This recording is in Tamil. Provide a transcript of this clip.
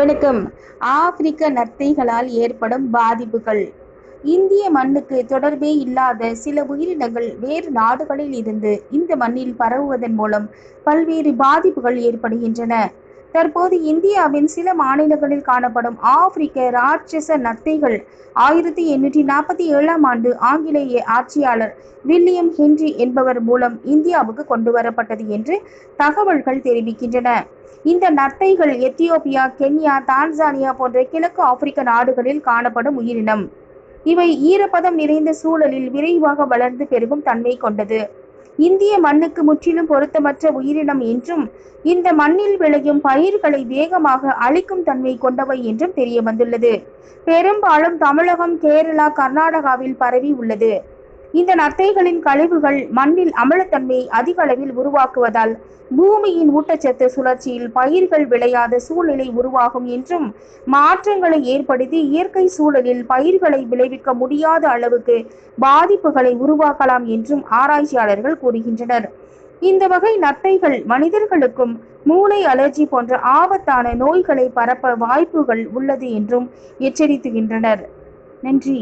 வணக்கம் ஆப்பிரிக்க நத்தைகளால் ஏற்படும் பாதிப்புகள். இந்திய மண்ணுக்கு தொடர்பே இல்லாத சில உயிரினங்கள் வேறு நாடுகளில் இருந்து இந்த மண்ணில் பரவுவதன் மூலம் பல்வேறு பாதிப்புகள் ஏற்படுகின்றன. தற்போது இந்தியாவின் சில மாநிலங்களில் காணப்படும் ஆப்பிரிக்க ராட்சச நத்தைகள் ஆயிரத்தி எண்ணூற்றி நாற்பத்தி ஏழாம் ஆண்டு ஆங்கிலேய ஆட்சியாளர் வில்லியம் ஹென்றி என்பவர் மூலம் இந்தியாவுக்கு கொண்டு வரப்பட்டது என்று தகவல்கள் தெரிவிக்கின்றன. இந்த நத்தைகள் எத்தியோப்பியா கென்யா தான்சானியா போன்ற கிழக்கு ஆப்பிரிக்க நாடுகளில் காணப்படும் உயிரினம். இவை ஈரப்பதம் நிறைந்த சூழலில் விரைவாக வளர்ந்து பெருகும் தன்மை கொண்டது. இந்திய மண்ணுக்கு முற்றிலும் பொருத்தமற்ற உயிரினம் என்றும் இந்த மண்ணில் விளையும் பயிர்களை வேகமாக அழிக்கும் தன்மை கொண்டவை என்றும் தெரிய வந்துள்ளது பெரும்பாலும் தமிழகம் கேரளா கர்நாடகாவில் பரவி உள்ளது. இந்த நத்தைகளின் கழிவுகள் மண்ணில் அமிலத்தன்மையை அதிக அளவில் உருவாக்குவதால் பூமியின் ஊட்டச்சத்து சுழற்சியில் பயிர்கள் விளையாத சூழ்நிலை உருவாகும் என்றும் மாற்றங்களை ஏற்படுத்தி இயற்கை சூழலில் பயிர்களை விளைவிக்க முடியாத அளவுக்கு பாதிப்புகளை உருவாக்கலாம் என்றும் ஆராய்ச்சியாளர்கள் கூறுகின்றனர். இந்த வகை நத்தைகள் மனிதர்களுக்கும் மூளை அலர்ஜி போன்ற ஆபத்தான நோய்களை பரப்ப வாய்ப்புகள் உள்ளது என்றும் எச்சரித்துகின்றனர். நன்றி.